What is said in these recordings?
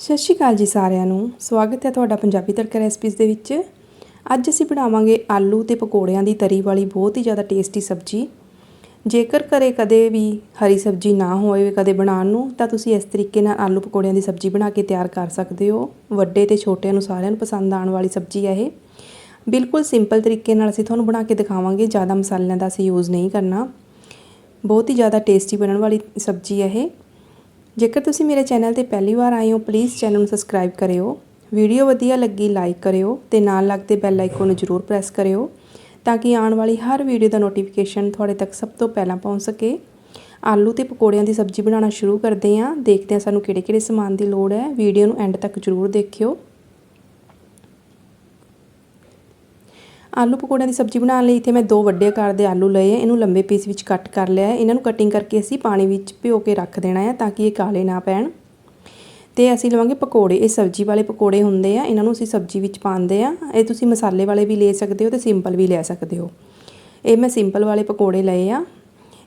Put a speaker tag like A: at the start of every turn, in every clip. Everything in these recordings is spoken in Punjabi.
A: ਸਤਿ ਸ਼੍ਰੀ ਅਕਾਲ ਜੀ ਸਾਰਿਆਂ ਨੂੰ। ਸਵਾਗਤ ਹੈ ਤੁਹਾਡਾ ਪੰਜਾਬੀ ਤੜਕਾ ਰੈਸਪੀਜ਼ ਦੇ ਵਿੱਚ। ਅੱਜ ਅਸੀਂ ਬਣਾਵਾਂਗੇ ਆਲੂ ਤੇ ਪਕੌੜਿਆਂ ਦੀ ਤਰੀ ਵਾਲੀ ਬਹੁਤ ਹੀ ਜ਼ਿਆਦਾ ਟੇਸਟੀ ਸਬਜ਼ੀ। ਜੇਕਰ ਘਰੇ ਕਦੇ ਵੀ ਹਰੀ ਸਬਜ਼ੀ ਨਾ ਹੋਵੇ ਕਦੇ ਬਣਾਉਣ ਨੂੰ, ਤਾਂ ਤੁਸੀਂ ਇਸ ਤਰੀਕੇ ਨਾਲ ਆਲੂ ਪਕੌੜਿਆਂ ਦੀ ਸਬਜ਼ੀ ਬਣਾ ਕੇ ਤਿਆਰ ਕਰ ਸਕਦੇ ਹੋ। ਵੱਡੇ ਤੇ ਛੋਟਿਆਂ ਨੂੰ ਸਾਰਿਆਂ ਨੂੰ ਪਸੰਦ ਆਉਣ ਵਾਲੀ ਸਬਜ਼ੀ ਹੈ ਇਹ। ਬਿਲਕੁਲ ਸਿੰਪਲ ਤਰੀਕੇ ਨਾਲ ਅਸੀਂ ਤੁਹਾਨੂੰ ਬਣਾ ਕੇ ਦਿਖਾਵਾਂਗੇ, ਜ਼ਿਆਦਾ ਮਸਾਲਿਆਂ ਦਾ ਅਸੀਂ ਯੂਜ਼ ਨਹੀਂ ਕਰਨਾ। ਬਹੁਤ ਹੀ ਜ਼ਿਆਦਾ ਟੇਸਟੀ ਬਣਨ ਵਾਲੀ ਸਬਜ਼ੀ ਹੈ ਇਹ। ਜੇਕਰ ਤੁਸੀਂ ਮੇਰੇ ਚੈਨਲ ਤੇ ਪਹਿਲੀ ਵਾਰ ਆਏ ਹੋ ਪਲੀਜ਼ ਚੈਨਲ ਨੂੰ ਸਬਸਕ੍ਰਾਈਬ ਕਰਿਓ। ਵੀਡੀਓ ਵਧੀਆ ਲੱਗੀ ਲਾਈਕ ਕਰਿਓ ਤੇ ਨਾਲ ਲੱਗਦੇ ਬੈਲ ਆਈਕਨ ਨੂੰ ਜ਼ਰੂਰ ਪ੍ਰੈਸ ਕਰਿਓ ਤਾਂ ਕਿ ਆਉਣ ਵਾਲੀ ਹਰ ਵੀਡੀਓ ਦਾ ਨੋਟੀਫਿਕੇਸ਼ਨ ਤੁਹਾਡੇ ਤੱਕ ਸਭ ਤੋਂ ਪਹਿਲਾਂ ਪਹੁੰਚ ਸਕੇ। ਆਲੂ ਤੇ ਪਕੌੜਿਆਂ ਦੀ ਸਬਜ਼ੀ ਬਣਾਉਣਾ ਸ਼ੁਰੂ ਕਰਦੇ ਹਾਂ। ਦੇਖਦੇ ਹਾਂ ਸਾਨੂੰ ਕਿਹੜੇ-ਕਿਹੜੇ ਸਮਾਨ ਦੀ ਲੋੜ ਹੈ। ਵੀਡੀਓ ਨੂੰ ਐਂਡ ਤੱਕ ਜ਼ਰੂਰ ਦੇਖਿਓ। ਆਲੂ ਪਕੌੜਿਆਂ ਦੀ ਸਬਜ਼ੀ ਬਣਾਉਣ ਲਈ ਇੱਥੇ ਮੈਂ ਦੋ ਵੱਡੇ ਆਕਾਰ ਦੇ ਆਲੂ ਲਏ ਆ। ਇਹਨੂੰ ਲੰਬੇ ਪੀਸ ਵਿੱਚ ਕੱਟ ਕਰ ਲਿਆ ਹੈ। ਇਹਨਾਂ ਨੂੰ ਕਟਿੰਗ ਕਰਕੇ ਅਸੀਂ ਪਾਣੀ ਵਿੱਚ ਭਿਓ ਕੇ ਰੱਖ ਦੇਣਾ ਹੈ ਤਾਂ ਕਿ ਇਹ ਕਾਲੇ ਨਾ ਪੈਣ। ਤੇ ਅਸੀਂ ਲਵਾਂਗੇ ਪਕੌੜੇ। ਇਹ ਸਬਜ਼ੀ ਵਾਲੇ ਪਕੌੜੇ ਹੁੰਦੇ ਆ। ਇਹਨਾਂ ਨੂੰ ਅਸੀਂ ਸਬਜ਼ੀ ਵਿੱਚ ਪਾਉਂਦੇ ਆ। ਇਹ ਤੁਸੀਂ ਮਸਾਲੇ ਵਾਲੇ ਵੀ ਲੈ ਸਕਦੇ ਹੋ ਤੇ ਸਿੰਪਲ ਵੀ ਲੈ ਸਕਦੇ ਹੋ। ਇਹ ਮੈਂ ਸਿੰਪਲ ਵਾਲੇ ਪਕੌੜੇ ਲਏ ਆ।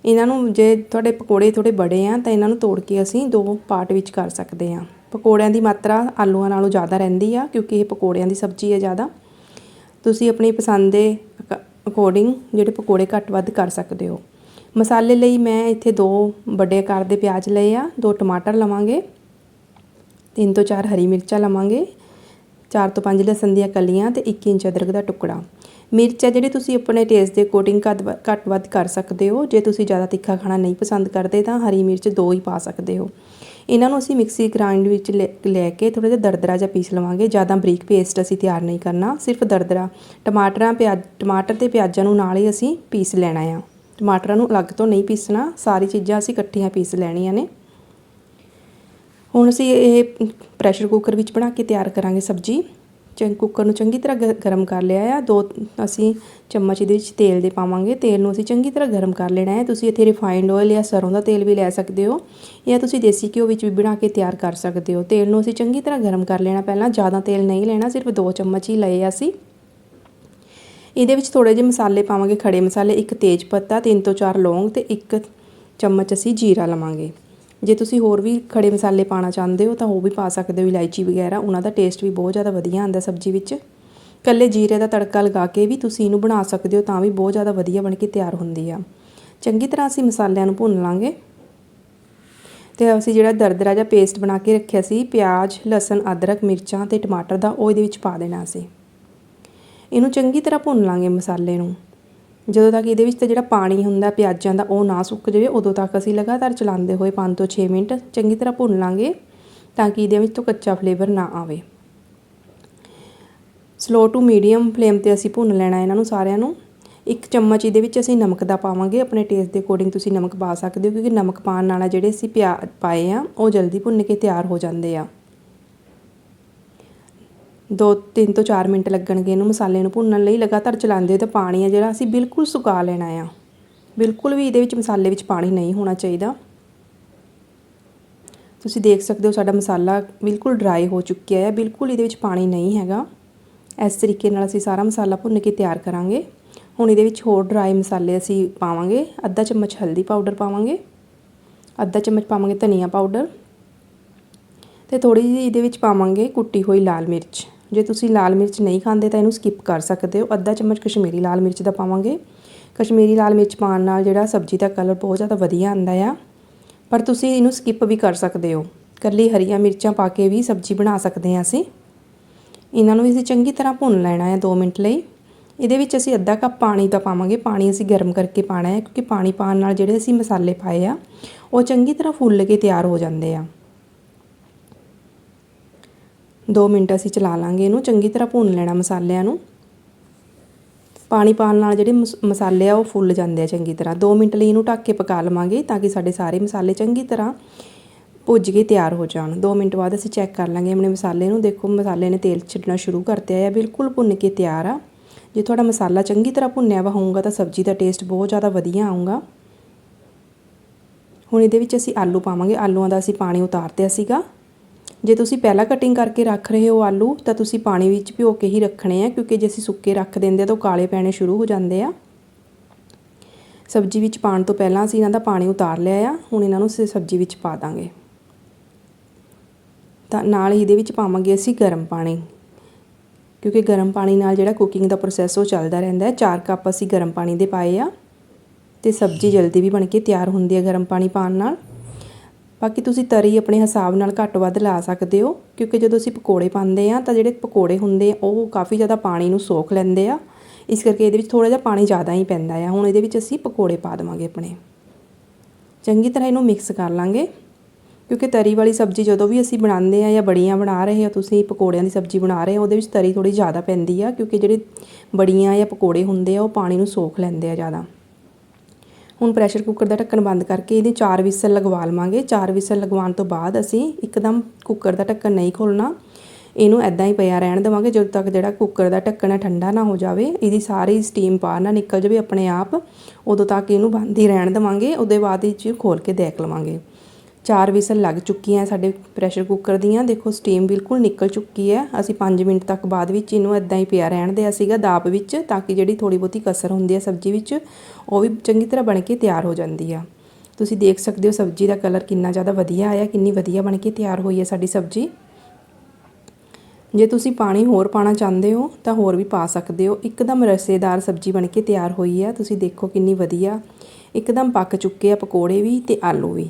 A: ਇਹਨਾਂ ਨੂੰ ਜੇ ਤੁਹਾਡੇ ਪਕੌੜੇ ਥੋੜੇ ਬੜੇ ਆ ਤਾਂ ਇਹਨਾਂ ਨੂੰ ਤੋੜ ਕੇ ਅਸੀਂ ਦੋ ਪਾਰਟ ਵਿੱਚ ਕਰ ਸਕਦੇ ਆ। ਪਕੌੜਿਆਂ ਦੀ ਮਾਤਰਾ ਆਲੂਆਂ ਨਾਲੋਂ ਜ਼ਿਆਦਾ ਰਹਿੰਦੀ ਆ ਕਿਉਂਕਿ ਇਹ ਪਕੌੜਿਆਂ ਦੀ ਸਬਜ਼ੀ ਹੈ ਜ਼ਿਆਦਾ। ਤੁਸੀਂ ਆਪਣੀ ਪਸੰਦ ਦੇ ਅਕੋਰਡਿੰਗ ਜਿਹੜੇ ਪਕੌੜੇ ਘੱਟ ਵੱਧ ਕਰ ਸਕਦੇ ਹੋ। ਮਸਾਲੇ ਲਈ ਮੈਂ ਇੱਥੇ ਦੋ ਵੱਡੇ ਆਕਾਰ ਦੇ ਪਿਆਜ਼ ਲਏ ਆ, ਦੋ ਟਮਾਟਰ ਲਵਾਂਗੇ, ਤਿੰਨ ਤੋਂ ਚਾਰ ਹਰੀ ਮਿਰਚਾਂ ਲਵਾਂਗੇ, ਚਾਰ ਤੋਂ ਪੰਜ ਲਸਣ ਦੀਆਂ ਕਲੀਆਂ ਤੇ 1 ਇੰਚ ਅਦਰਕ ਦਾ ਟੁਕੜਾ। ਮਿਰਚ ਹੈ ਜਿਹੜੇ ਤੁਸੀਂ ਆਪਣੇ ਟੇਸਟ ਦੇ ਅਕੋਰਡਿੰਗ ਘੱਟ ਵੱਧ ਕਰ ਸਕਦੇ ਹੋ। ਜੇ ਤੁਸੀਂ ਜ਼ਿਆਦਾ ਤਿੱਖਾ ਖਾਣਾ ਨਹੀਂ ਪਸੰਦ ਕਰਦੇ ਤਾਂ ਹਰੀ ਮਿਰਚ ਦੋ ਹੀ ਪਾ ਸਕਦੇ ਹੋ। ਇਹਨਾਂ ਨੂੰ ਅਸੀਂ ਮਿਕਸੀ ਗ੍ਰਾਈਂਡ ਵਿੱਚ ਲੈ ਕੇ ਥੋੜ੍ਹਾ ਜਿਹਾ ਦਰਦਰਾ ਜਿਹਾ ਪੀਸ ਲਵਾਂਗੇ, ਜ਼ਿਆਦਾ ਬਰੀਕ ਪੇਸਟ ਅਸੀਂ ਤਿਆਰ ਨਹੀਂ ਕਰਨਾ, ਸਿਰਫ ਦਰਦਰਾ। ਟਮਾਟਰਾਂ, ਪਿਆਜ਼, ਟਮਾਟਰ ਤੇ ਪਿਆਜ਼ਾਂ ਨੂੰ ਨਾਲ ਹੀ ਅਸੀਂ ਪੀਸ ਲੈਣਾ ਆ। ਟਮਾਟਰਾਂ ਨੂੰ ਅਲੱਗ ਤੋਂ ਨਹੀਂ ਪੀਸਣਾ, ਸਾਰੀ ਚੀਜ਼ਾਂ ਅਸੀਂ ਇਕੱਠੀਆਂ ਪੀਸ ਲੈਣੀਆਂ ਨੇ। ਹੁਣ ਅਸੀਂ ਇਹ ਪ੍ਰੈਸ਼ਰ ਕੁੱਕਰ ਵਿੱਚ ਬਣਾ ਕੇ ਤਿਆਰ ਕਰਾਂਗੇ ਸਬਜ਼ੀ। ਚੰ ਕੁੱਕਰ ਨੂੰ ਚੰਗੀ ਤਰ੍ਹਾਂ ਗਰਮ ਕਰ ਲਿਆ ਆ। ਦੋ ਅਸੀਂ ਚਮਚ ਇਹਦੇ ਵਿੱਚ ਤੇਲ ਦੇ ਪਾਵਾਂਗੇ। ਤੇਲ ਨੂੰ ਅਸੀਂ ਚੰਗੀ ਤਰ੍ਹਾਂ ਗਰਮ ਕਰ ਲੈਣਾ ਹੈ। ਤੁਸੀਂ ਇੱਥੇ ਰਿਫਾਈਨਡ ਆਇਲ ਜਾਂ ਸਰੋਂ ਦਾ ਤੇਲ ਵੀ ਲੈ ਸਕਦੇ ਹੋ ਜਾਂ ਤੁਸੀਂ ਦੇਸੀ ਘਿਓ ਵਿੱਚ ਵੀ ਬਣਾ ਕੇ ਤਿਆਰ ਕਰ ਸਕਦੇ ਹੋ। ਤੇਲ ਨੂੰ ਅਸੀਂ ਚੰਗੀ ਤਰ੍ਹਾਂ ਗਰਮ ਕਰ ਲੈਣਾ। ਪਹਿਲਾਂ ਜ਼ਿਆਦਾ ਤੇਲ ਨਹੀਂ ਲੈਣਾ, ਸਿਰਫ ਦੋ ਚਮਚ ਹੀ ਲਏ ਅਸੀਂ। ਇਹਦੇ ਵਿੱਚ ਥੋੜੇ ਜਿਹੇ ਮਸਾਲੇ ਪਾਵਾਂਗੇ। ਖੜੇ ਮਸਾਲੇ, ਇੱਕ ਤੇਜ ਪੱਤਾ, ਤਿੰਨ ਤੋਂ ਚਾਰ ਲੌਂਗ ਤੇ ਇੱਕ ਚਮਚ ਅਸੀਂ ਜੀਰਾ ਲਵਾਂਗੇ। ਜੇ ਤੁਸੀਂ ਹੋਰ ਵੀ ਖੜੇ ਮਸਾਲੇ ਪਾਣਾ ਚਾਹੁੰਦੇ ਹੋ ਤਾਂ ਉਹ ਵੀ ਪਾ ਸਕਦੇ ਹੋ, ਇਲਾਇਚੀ ਵਗੈਰਾ, ਉਹਨਾਂ ਦਾ ਟੇਸਟ ਵੀ ਬਹੁਤ ਜ਼ਿਆਦਾ ਵਧੀਆ ਆਉਂਦਾ ਸਬਜ਼ੀ ਵਿੱਚ। ਕੱਲੇ ਜੀਰੇ ਦਾ ਤੜਕਾ ਲਗਾ ਕੇ ਵੀ ਤੁਸੀਂ ਇਹਨੂੰ ਬਣਾ ਸਕਦੇ ਹੋ ਤਾਂ ਵੀ ਬਹੁਤ ਜ਼ਿਆਦਾ ਵਧੀਆ ਬਣ ਕੇ ਤਿਆਰ ਹੁੰਦੀ ਆ। ਚੰਗੀ ਤਰ੍ਹਾਂ ਅਸੀਂ ਮਸਾਲਿਆਂ ਨੂੰ ਭੁੰਨ ਲਾਂਗੇ। ਤੇ ਅਸੀਂ ਜਿਹੜਾ ਦਰਦਰਾ ਜਿਹਾ ਪੇਸਟ ਬਣਾ ਕੇ ਰੱਖਿਆ ਸੀ, ਪਿਆਜ਼, ਲਸਣ, ਅਦਰਕ, ਮਿਰਚਾਂ ਤੇ ਟਮਾਟਰ ਦਾ, ਉਹ ਇਹਦੇ ਵਿੱਚ ਪਾ ਦੇਣਾ ਸੀ ਇਹਨੂੰ ਚੰਗੀ ਤਰ੍ਹਾਂ ਭੁੰਨ ਲਾਂਗੇ ਮਸਾਲੇ ਨੂੰ। ਜਦੋਂ ਤੱਕ ਇਹਦੇ ਵਿੱਚ ਤੇ ਜਿਹੜਾ ਪਾਣੀ ਹੁੰਦਾ, ਪਿਆਜ਼ਾਂ ਦਾ ਉਹ ਨਾ ਸੁੱਕ ਜਾਵੇ, ਉਦੋਂ ਤੱਕ ਅਸੀਂ ਲਗਾਤਾਰ ਚਲਾਉਂਦੇ ਹੋਏ 5 ਤੋਂ 6 ਮਿੰਟ ਚੰਗੀ ਤਰ੍ਹਾਂ ਭੁੰਨ ਲਾਂਗੇ ਤਾਂ ਕਿ ਇਹਦੇ ਵਿੱਚ ਤੋਂ ਕੱਚਾ ਫਲੇਵਰ ਨਾ ਆਵੇ। ਸਲੋ ਟੂ ਮੀਡੀਅਮ ਫਲੇਮ ਤੇ ਅਸੀਂ ਭੁੰਨ ਲੈਣਾ ਇਹਨਾਂ ਨੂੰ ਸਾਰਿਆਂ ਨੂੰ। ਇੱਕ ਚਮਚ ਇਹਦੇ ਵਿੱਚ ਅਸੀਂ ਨਮਕ ਦਾ ਪਾਵਾਂਗੇ। ਆਪਣੇ ਟੇਸਟ ਦੇ ਅਕੋਰਡਿੰਗ ਤੁਸੀਂ ਨਮਕ ਪਾ ਸਕਦੇ ਹੋ, ਕਿਉਂਕਿ ਨਮਕ ਪਾਣ ਨਾਲ ਜਿਹੜੇ ਅਸੀਂ ਪਿਆ, ਪਾਏ ਆ, ਉਹ ਜਲਦੀ ਭੁੰਨ ਕੇ ਤਿਆਰ ਹੋ ਜਾਂਦੇ ਆ। ਦੋ ਤਿੰਨ ਤੋਂ 4 ਮਿੰਟ ਲੱਗਣਗੇ ਇਹਨੂੰ ਮਸਾਲੇ ਨੂੰ ਭੁੰਨਣ ਲਈ, ਲਗਾਤਾਰ ਚਲਾਉਂਦੇ ਤੇ ਪਾਣੀ ਆ ਜਿਹੜਾ ਅਸੀਂ ਬਿਲਕੁਲ ਸੁਕਾ ਲੈਣਾ ਆ। ਬਿਲਕੁਲ ਵੀ ਇਹਦੇ ਵਿੱਚ ਮਸਾਲੇ ਵਿੱਚ ਪਾਣੀ ਨਹੀਂ ਹੋਣਾ ਚਾਹੀਦਾ। ਤੁਸੀਂ ਦੇਖ ਸਕਦੇ ਹੋ ਸਾਡਾ ਮਸਾਲਾ ਬਿਲਕੁਲ ਡਰਾਈ ਹੋ ਚੁੱਕਿਆ ਹੈ ਬਿਲਕੁਲ ਇਹਦੇ ਵਿੱਚ ਪਾਣੀ ਨਹੀਂ ਹੈਗਾ। ਇਸ ਤਰੀਕੇ ਨਾਲ ਅਸੀਂ ਸਾਰਾ ਮਸਾਲਾ ਭੁੰਨ ਕੇ ਤਿਆਰ ਕਰਾਂਗੇ। ਹੁਣ ਇਹਦੇ ਵਿੱਚ ਹੋਰ ਡਰਾਈ ਮਸਾਲੇ ਅਸੀਂ ਪਾਵਾਂਗੇ। ਅੱਧਾ ਚਮਚ ਹਲਦੀ ਪਾਊਡਰ ਪਾਵਾਂਗੇ। ਅੱਧਾ ਚਮਚ ਪਾਵਾਂਗੇ ਧਨੀਆ ਪਾਊਡਰ ਤੇ ਥੋੜੀ ਜਿਹੀ ਇਹਦੇ ਵਿੱਚ ਪਾਵਾਂਗੇ ਕੁੱਟੀ ਹੋਈ ਲਾਲ ਮਿਰਚ। ਜੇ ਤੁਸੀਂ ਲਾਲ ਮਿਰਚ ਨਹੀਂ ਖਾਂਦੇ ਤਾਂ ਇਹਨੂੰ ਸਕਿਪ ਕਰ ਸਕਦੇ ਹੋ। ਅੱਧਾ ਚਮਚ ਕਸ਼ਮੀਰੀ ਲਾਲ ਮਿਰਚ ਦਾ ਪਾਵਾਂਗੇ। ਕਸ਼ਮੀਰੀ ਲਾਲ ਮਿਰਚ ਪਾਉਣ ਨਾਲ ਜਿਹੜਾ ਸਬਜ਼ੀ ਦਾ ਕਲਰ ਬਹੁਤ ਜ਼ਿਆਦਾ ਵਧੀਆ ਆਉਂਦਾ ਆ। ਪਰ ਤੁਸੀਂ ਇਹਨੂੰ ਸਕਿਪ ਵੀ ਕਰ ਸਕਦੇ ਹੋ। ਕੱਲੀ ਹਰੀਆਂ ਮਿਰਚਾਂ ਪਾ ਕੇ ਵੀ ਸਬਜ਼ੀ ਬਣਾ ਸਕਦੇ ਹਾਂ ਅਸੀਂ। ਇਹਨਾਂ ਨੂੰ ਵੀ ਅਸੀਂ ਚੰਗੀ ਤਰ੍ਹਾਂ ਭੁੰਨ ਲੈਣਾ ਹੈ 2 ਮਿੰਟ ਲਈ। ਇਹਦੇ ਵਿੱਚ ਅਸੀਂ ਅੱਧਾ ਕੱਪ ਪਾਣੀ ਦਾ ਪਾਵਾਂਗੇ। ਪਾਣੀ ਅਸੀਂ ਗਰਮ ਕਰਕੇ ਪਾਣਾ ਹੈ ਕਿਉਂਕਿ ਪਾਣੀ ਪਾਉਣ ਨਾਲ ਜਿਹੜੇ ਅਸੀਂ ਮਸਾਲੇ ਪਾਏ ਆ, ਉਹ ਚੰਗੀ ਤਰ੍ਹਾਂ ਫੁੱਲ ਕੇ ਤਿਆਰ ਹੋ ਜਾਂਦੇ ਆ। 2 ਮਿੰਟ ਅਸੀਂ ਚਲਾ ਲਾਂਗੇ ਇਹਨੂੰ, ਚੰਗੀ ਤਰ੍ਹਾਂ ਭੁੰਨ ਲੈਣਾ ਮਸਾਲਿਆਂ ਨੂੰ। ਪਾਣੀ ਪਾਣ ਨਾਲ ਜਿਹੜੇ ਮਸਾਲੇ ਆ ਉਹ ਫੁੱਲ ਜਾਂਦੇ ਆ ਚੰਗੀ ਤਰ੍ਹਾਂ। 2 ਮਿੰਟ ਲਈ ਇਹਨੂੰ ਢੱਕ ਕੇ ਪਕਾ ਲਵਾਂਗੇ ਤਾਂ ਕਿ ਸਾਡੇ ਸਾਰੇ ਮਸਾਲੇ ਚੰਗੀ ਤਰ੍ਹਾਂ ਭੁੱਜ ਕੇ ਤਿਆਰ ਹੋ ਜਾਣ। 2 ਮਿੰਟ ਬਾਅਦ ਅਸੀਂ ਚੈੱਕ ਕਰ ਲਾਂਗੇ ਆਪਣੇ ਮਸਾਲੇ ਨੂੰ। ਦੇਖੋ, ਮਸਾਲੇ ਨੇ ਤੇਲ ਛੱਡਣਾ ਸ਼ੁਰੂ ਕਰਤੇ ਆ, ਬਿਲਕੁਲ ਭੁੰਨ ਕੇ ਤਿਆਰ ਆ। ਜੇ ਤੁਹਾਡਾ ਮਸਾਲਾ ਚੰਗੀ ਤਰ੍ਹਾਂ ਭੁੰਨਿਆ ਵਾ ਹੋਊਗਾ ਤਾਂ ਸਬਜ਼ੀ ਦਾ ਟੇਸਟ ਬਹੁਤ ਜ਼ਿਆਦਾ ਵਧੀਆ ਆਊਗਾ। ਹੁਣ ਇਹਦੇ ਵਿੱਚ ਅਸੀਂ ਆਲੂ ਪਾਵਾਂਗੇ। ਆਲੂਆਂ ਦਾ ਅਸੀਂ ਪਾਣੀ ਉਤਾਰਤਿਆ ਸੀਗਾ। ਜੇ ਤੁਸੀਂ ਪਹਿਲਾਂ ਕਟਿੰਗ ਕਰਕੇ ਰੱਖ ਰਹੇ ਹੋ ਆਲੂ, ਤਾਂ ਤੁਸੀਂ ਪਾਣੀ ਵਿੱਚ ਭਿਓ ਕੇ ਹੀ ਰੱਖਣੇ ਆ, ਕਿਉਂਕਿ ਜੇ ਅਸੀਂ ਸੁੱਕੇ ਰੱਖ ਦਿੰਦੇ ਤਾਂ ਕਾਲੇ ਪੈਣੇ ਸ਼ੁਰੂ ਹੋ ਜਾਂਦੇ ਆ। ਸਬਜ਼ੀ ਵਿੱਚ ਪਾਣ ਤੋਂ ਪਹਿਲਾਂ ਅਸੀਂ ਇਹਨਾਂ ਦਾ ਪਾਣੀ ਉਤਾਰ ਲਿਆ ਆ, ਹੁਣ ਇਹਨਾਂ ਨੂੰ ਸਬਜ਼ੀ ਵਿੱਚ ਪਾ ਦਾਂਗੇ। ਤਾਂ ਨਾਲ ਹੀ ਇਹਦੇ ਵਿੱਚ ਪਾਵਾਂਗੇ ਅਸੀਂ ਗਰਮ ਪਾਣੀ, ਕਿਉਂਕਿ ਗਰਮ ਪਾਣੀ ਨਾਲ ਜਿਹੜਾ ਕੁਕਿੰਗ ਦਾ ਪ੍ਰੋਸੈਸ ਉਹ ਚੱਲਦਾ ਰਹਿੰਦਾ ਹੈ। 4 ਕੱਪ ਅਸੀਂ ਗਰਮ ਪਾਣੀ ਦੇ ਪਾਏ ਆ, ਤੇ ਸਬਜ਼ੀ ਜਲਦੀ ਵੀ ਬਣ ਕੇ ਤਿਆਰ ਹੁੰਦੀ ਹੈ ਗਰਮ ਪਾਣੀ ਪਾਉਣ ਨਾਲ। ਬਾਕੀ ਤੁਸੀਂ ਤਰੀ ਆਪਣੇ ਹਿਸਾਬ ਨਾਲ ਘੱਟ ਵੱਧ ਲਾ ਸਕਦੇ ਹੋ, ਕਿਉਂਕਿ ਜਦੋਂ ਅਸੀਂ ਪਕੌੜੇ ਪਾਉਂਦੇ ਆ ਤਾਂ ਜਿਹੜੇ ਪਕੌੜੇ ਹੁੰਦੇ ਆ, ਉਹ ਕਾਫੀ ਜ਼ਿਆਦਾ ਪਾਣੀ ਨੂੰ ਸੋਖ ਲੈਂਦੇ ਆ। ਇਸ ਕਰਕੇ ਇਹਦੇ ਵਿੱਚ ਥੋੜਾ ਜਿਹਾ ਪਾਣੀ ਜ਼ਿਆਦਾ ਹੀ ਪੈਂਦਾ ਆ। ਹੁਣ ਇਹਦੇ ਵਿੱਚ ਅਸੀਂ ਪਕੌੜੇ ਪਾ ਦੇਵਾਂਗੇ ਆਪਣੇ। ਚੰਗੀ ਤਰ੍ਹਾਂ ਇਹਨੂੰ ਮਿਕਸ ਕਰ ਲਾਂਗੇ, ਕਿਉਂਕਿ ਤਰੀ ਵਾਲੀ ਸਬਜ਼ੀ ਜਦੋਂ ਵੀ ਅਸੀਂ ਬਣਾਉਂਦੇ ਆ ਜਾਂ ਬੜੀਆਂ ਬਣਾ ਰਹੇ ਆ ਤੁਸੀਂ ਪਕੌੜਿਆਂ ਦੀ ਸਬਜ਼ੀ ਬਣਾ ਰਹੇ ਹੋ, ਉਹਦੇ ਵਿੱਚ ਤਰੀ ਥੋੜੀ ਜ਼ਿਆਦਾ ਪੈਂਦੀ ਆ, ਕਿਉਂਕਿ ਜਿਹੜੇ ਬੜੀਆਂ ਜਾਂ ਪਕੌੜੇ ਹੁੰਦੇ ਆ, ਉਹ ਪਾਣੀ ਨੂੰ ਸੋਖ ਲੈਂਦੇ ਆ ਜ਼ਿਆਦਾ। ਹੁਣ ਪ੍ਰੈਸ਼ਰ ਕੁੱਕਰ ਦਾ ਢੱਕਣ ਬੰਦ ਕਰਕੇ ਇਹਦੇ ਚਾਰ ਵਿਸਲ ਲਗਵਾ ਲਵਾਂਗੇ। ਚਾਰ ਵਿਸਲ ਲਗਵਾਉਣ ਤੋਂ ਬਾਅਦ ਅਸੀਂ ਇੱਕਦਮ ਕੁੱਕਰ ਦਾ ਢੱਕਣ ਨਹੀਂ ਖੋਲਣਾ ਇਹਨੂੰ ਐਦਾਂ ਹੀ ਪਿਆ ਰਹਿਣ ਦੇਵਾਂਗੇ, ਜਦੋਂ ਤੱਕ ਜਿਹੜਾ ਕੁੱਕਰ ਦਾ ਢੱਕਣ ਹੈ ਠੰਡਾ ਨਾ ਹੋ ਜਾਵੇ, ਇਹਦੀ ਸਾਰੀ ਸਟੀਮ ਬਾਹਰ ਨਾ ਨਿਕਲ ਜਾਵੇ ਆਪਣੇ ਆਪ, ਉਦੋਂ ਤੱਕ ਇਹਨੂੰ ਬੰਦ ਹੀ ਰਹਿਣ ਦੇਵਾਂਗੇ। ਉਹਦੇ ਬਾਅਦ ਇਹ 'ਚ ਖੋਲ ਕੇ ਦੇਖ ਲਵਾਂਗੇ। ਚਾਰ ਵਿਸਲ ਲੱਗ ਚੁੱਕੀਆਂ ਸਾਡੇ ਪ੍ਰੈਸ਼ਰ ਕੁੱਕਰ ਦੀਆਂ। ਦੇਖੋ ਸਟੀਮ ਬਿਲਕੁਲ ਨਿਕਲ ਚੁੱਕੀ ਹੈ। ਅਸੀਂ 5 ਮਿੰਟ ਤੱਕ ਬਾਅਦ ਵਿੱਚ ਇਹਨੂੰ ਐਦਾਂ ਹੀ ਪਿਆ ਰਹਿਣ ਦਿਆ ਸੀਗਾ ਦਾਬ ਵਿੱਚ, ਤਾਂ ਕਿ ਜਿਹੜੀ ਥੋੜੀ ਬਹੁਤੀ ਕਸਰ ਹੁੰਦੀ ਹੈ ਸਬਜ਼ੀ ਵਿੱਚ, ਉਹ ਵੀ ਚੰਗੀ ਤਰ੍ਹਾਂ ਬਣ ਕੇ ਤਿਆਰ ਹੋ ਜਾਂਦੀ ਆ। ਤੁਸੀਂ ਦੇਖ ਸਕਦੇ ਹੋ ਸਬਜ਼ੀ ਦਾ ਕਲਰ ਕਿੰਨਾ ਜ਼ਿਆਦਾ ਵਧੀਆ ਆਇਆ, ਕਿੰਨੀ ਵਧੀਆ ਬਣ ਕੇ ਤਿਆਰ ਹੋਈ ਹੈ ਸਾਡੀ ਸਬਜ਼ੀ। ਜੇ ਤੁਸੀਂ ਪਾਣੀ ਹੋਰ ਪਾਣਾ ਚਾਹੁੰਦੇ ਹੋ, ਤਾਂ ਹੋਰ ਵੀ ਪਾ ਸਕਦੇ ਹੋ। ਇੱਕਦਮ ਰਸੇਦਾਰ ਸਬਜ਼ੀ ਬਣ ਕੇ ਤਿਆਰ ਹੋਈ ਹੈ ਤੁਸੀਂ ਦੇਖੋ ਕਿੰਨੀ ਵਧੀਆ। ਇੱਕਦਮ ਪੱਕ ਚੁੱਕੇ ਆ ਪਕੌੜੇ ਵੀ ਤੇ ਆਲੂ ਵੀ।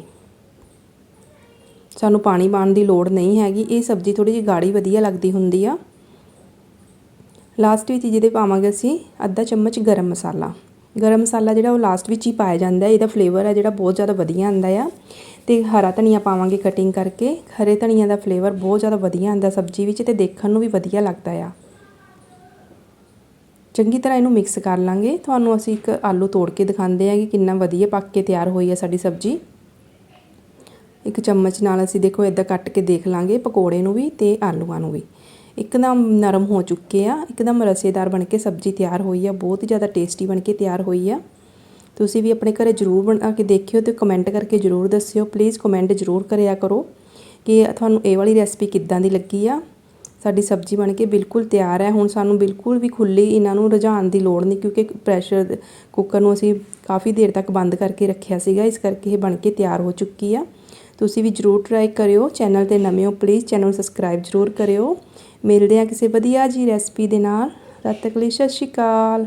A: ਸਾਨੂੰ ਪਾਣੀ ਪਾਉਣ ਦੀ ਲੋੜ ਨਹੀਂ ਹੈਗੀ। ਇਹ ਸਬਜ਼ੀ ਥੋੜੀ ਜਿਹੀ ਗਾੜੀ ਵਧੀਆ ਲੱਗਦੀ ਹੁੰਦੀ ਆ। ਲਾਸਟ ਵਿੱਚ ਜਿਹਦੇ ਪਾਵਾਂਗੇ ਅਸੀਂ ਅੱਧਾ ਚਮਚ ਗਰਮ ਮਸਾਲਾ। ਗਰਮ ਮਸਾਲਾ ਜਿਹੜਾ ਉਹ ਲਾਸਟ ਵਿੱਚ ਹੀ ਪਾਇਆ ਜਾਂਦਾ ਇਹਦਾ ਫਲੇਵਰ ਹੈ ਜਿਹੜਾ ਬਹੁਤ ਜ਼ਿਆਦਾ ਵਧੀਆ ਆਉਂਦਾ ਆ। ਤੇ ਹਰਾ ਧਨੀਆ ਪਾਵਾਂਗੇ ਕਟਿੰਗ ਕਰਕੇ। ਹਰੇ ਧਨੀਆ ਦਾ ਫਲੇਵਰ ਬਹੁਤ ਜ਼ਿਆਦਾ ਵਧੀਆ ਆਉਂਦਾ ਸਬਜ਼ੀ ਵਿੱਚ ਤੇ ਦੇਖਣ ਨੂੰ ਵੀ ਵਧੀਆ ਲੱਗਦਾ ਆ। ਚੰਗੀ ਤਰ੍ਹਾਂ ਇਹਨੂੰ ਮਿਕਸ ਕਰ ਲਾਂਗੇ। ਤੁਹਾਨੂੰ ਅਸੀਂ ਇੱਕ ਆਲੂ ਤੋੜ ਕੇ ਦਿਖਾਉਂਦੇ ਆ ਕਿ ਕਿੰਨਾ ਵਧੀਆ ਪੱਕ ਕੇ ਤਿਆਰ ਹੋਈ ਆ ਸਾਡੀ ਸਬਜ਼ੀ। ਇੱਕ ਚਮਚ ਨਾਲ ਅਸੀਂ ਦੇਖੋ ਇਦਾਂ ਕੱਟ ਕੇ ਦੇਖ ਲਾਂਗੇ ਪਕੌੜੇ ਨੂੰ ਵੀ ਤੇ ਆਲੂਆਂ ਨੂੰ ਵੀ। ਇੱਕਦਮ ਨਰਮ ਹੋ ਚੁੱਕੇ ਆ, ਇੱਕਦਮ ਰਸੇਦਾਰ ਬਣ ਕੇ ਸਬਜ਼ੀ ਤਿਆਰ ਹੋਈ ਆ, ਬਹੁਤ ਜ਼ਿਆਦਾ ਟੇਸਟੀ ਬਣ ਕੇ ਤਿਆਰ ਹੋਈ ਆ। ਤੁਸੀਂ ਵੀ ਆਪਣੇ ਘਰੇ ਜ਼ਰੂਰ ਬਣਾ ਕੇ ਦੇਖਿਓ ਤੇ ਕਮੈਂਟ ਕਰਕੇ ਜ਼ਰੂਰ ਦੱਸਿਓ ਪਲੀਜ਼ ਕਮੈਂਟ ਜ਼ਰੂਰ ਕਰਿਆ ਕਰੋ ਕਿ ਤੁਹਾਨੂੰ ਇਹ ਵਾਲੀ ਰੈਸਪੀ ਕਿੱਦਾਂ ਦੀ ਲੱਗੀ ਆ। ਸਾਡੀ ਸਬਜ਼ੀ ਬਣ ਕੇ ਬਿਲਕੁਲ ਤਿਆਰ ਹੈ, ਹੁਣ ਸਾਨੂੰ ਬਿਲਕੁਲ ਵੀ ਖੁੱਲੀ ਇਹਨਾਂ ਨੂੰ ਰਝਾਉਣ ਦੀ ਲੋੜ ਨਹੀਂ ਕਿਉਂਕਿ ਪ੍ਰੈਸ਼ਰ ਕੁੱਕਰ ਨੂੰ ਅਸੀਂ ਕਾਫੀ ਦੇਰ ਤੱਕ ਬੰਦ ਕਰਕੇ ਰੱਖਿਆ ਸੀਗਾ, ਇਸ ਕਰਕੇ ਇਹ ਬਣ ਕੇ ਤਿਆਰ ਹੋ ਚੁੱਕੀ ਆ। ਤੁਸੀਂ ਵੀ ਜ਼ਰੂਰ ਟਰਾਈ ਕਰਿਓ। ਚੈਨਲ ਤੇ ਨਵੇਂ ਹੋ ਪਲੀਜ਼ ਚੈਨਲ ਨੂੰ ਸਬਸਕ੍ਰਾਈਬ ਜ਼ਰੂਰ ਕਰਿਓ। ਮਿਲਦੇ ਆ ਕਿਸੇ ਵਧੀਆ ਜੀ ਰੈਸਪੀ ਦੇ ਨਾਲ। ਤਦ ਤੱਕ ਲਈ ਸਤਿ ਸ਼੍ਰੀ ਅਕਾਲ।